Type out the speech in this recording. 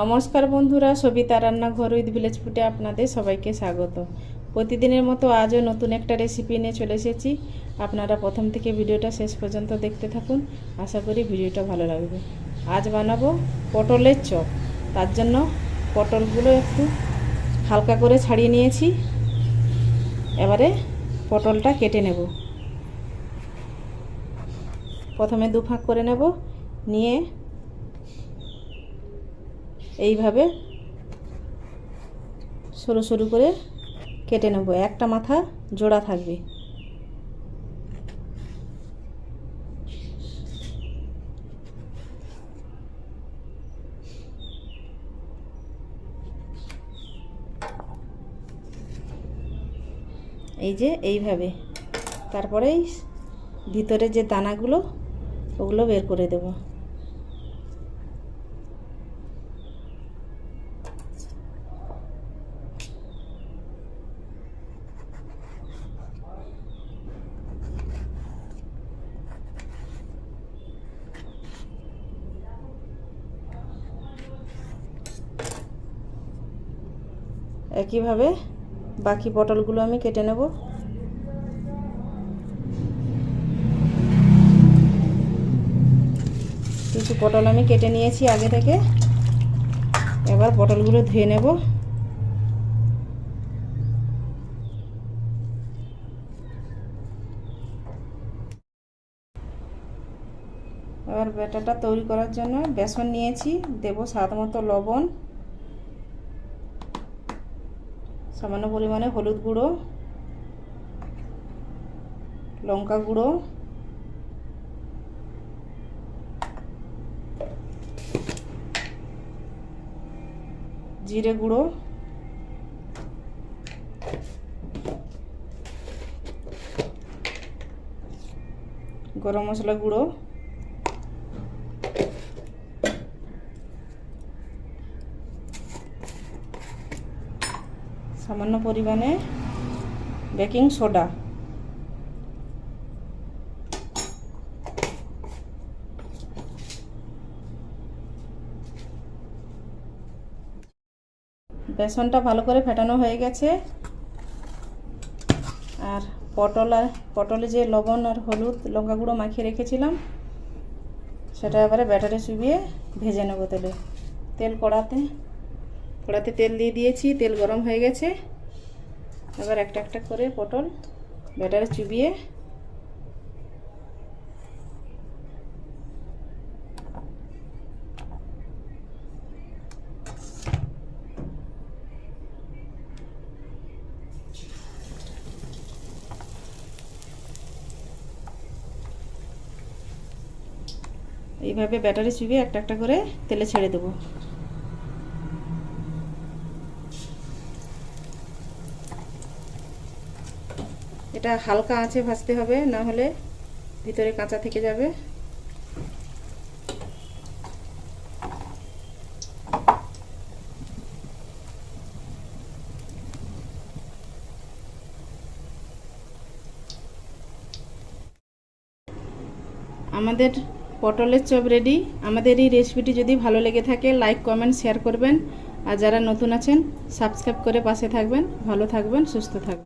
নমস্কার বন্ধুরা, সবিতা রান্নাঘর উইথ ভিলেজ ফুটে আপনাদের সবাইকে স্বাগত। প্রতিদিনের মতো আজও নতুন একটা রেসিপি নিয়ে চলে এসেছি। আপনারা প্রথম থেকে ভিডিওটা শেষ পর্যন্ত দেখতে থাকুন। আশা করি ভিডিওটা ভালো লাগবে। আজ বানাবো পটলের চপ। তার জন্য পটলগুলো একটু হালকা করে ছাড়িয়ে নিয়েছি। এবারে পটলটা কেটে নেব। প্রথমে দু ফাঁক করে নেব। নিয়ে এইভাবে সরু সরু করে কেটে নেব। একটা মাথা জোড়া থাকবে। এই যে এইভাবে। তারপরেই ভিতরে যে দানাগুলো, ওগুলো বের করে দেবো। একইভাবে বাকি পটলগুলো আমি কেটে নেব। কিছু পটল আমি কেটে নিয়েছি আগে থেকে। এবার পটলগুলো ধুয়ে নেব। এবার ব্যাটারটা তৈরি করার জন্য বেসন নিয়েছি, দেব স্বাদ মতো লবণ। সামান্য পরিমাণে হলুদ গুঁড়ো লঙ্কা গুঁড়ো জিরে গুঁড়ো গরম মশলা গুঁড়ো সামান্য পরিমাণে বেকিং সোডা। বেসনটা ভালো করে ফেটানো হয়ে গেছে। আর পটল আর, পটলে যে লবণ আর হলুদ লঙ্কা গুঁড়ো মাখিয়ে রেখেছিলাম, সেটা এবারে ব্যাটারে চুবিয়ে ভেজে নেব তেলে। তেল কড়াতে। কড়াতে তেল দিয়ে দিয়েছি, তেল গরম হয়ে গেছে। এবার একটা একটা করে পটল ব্যাটারে চুবিয়ে এইভাবে ব্যাটারি চুবিয়ে একটা একটা করে তেলে ছেড়ে দেবো। এটা হালকা আঁচে ভাজতে হবে, না হলে ভিতরে কাঁচা থেকে যাবে। আমাদের পটলের চপ রেডি আমাদের এই রেসিপিটি যদি ভালো লেগে থাকে লাইক কমেন্ট শেয়ার করবেন। আর যারা নতুন আছেন সাবস্ক্রাইব করে পাশে থাকবেন। ভালো থাকবেন, সুস্থ থাকবেন।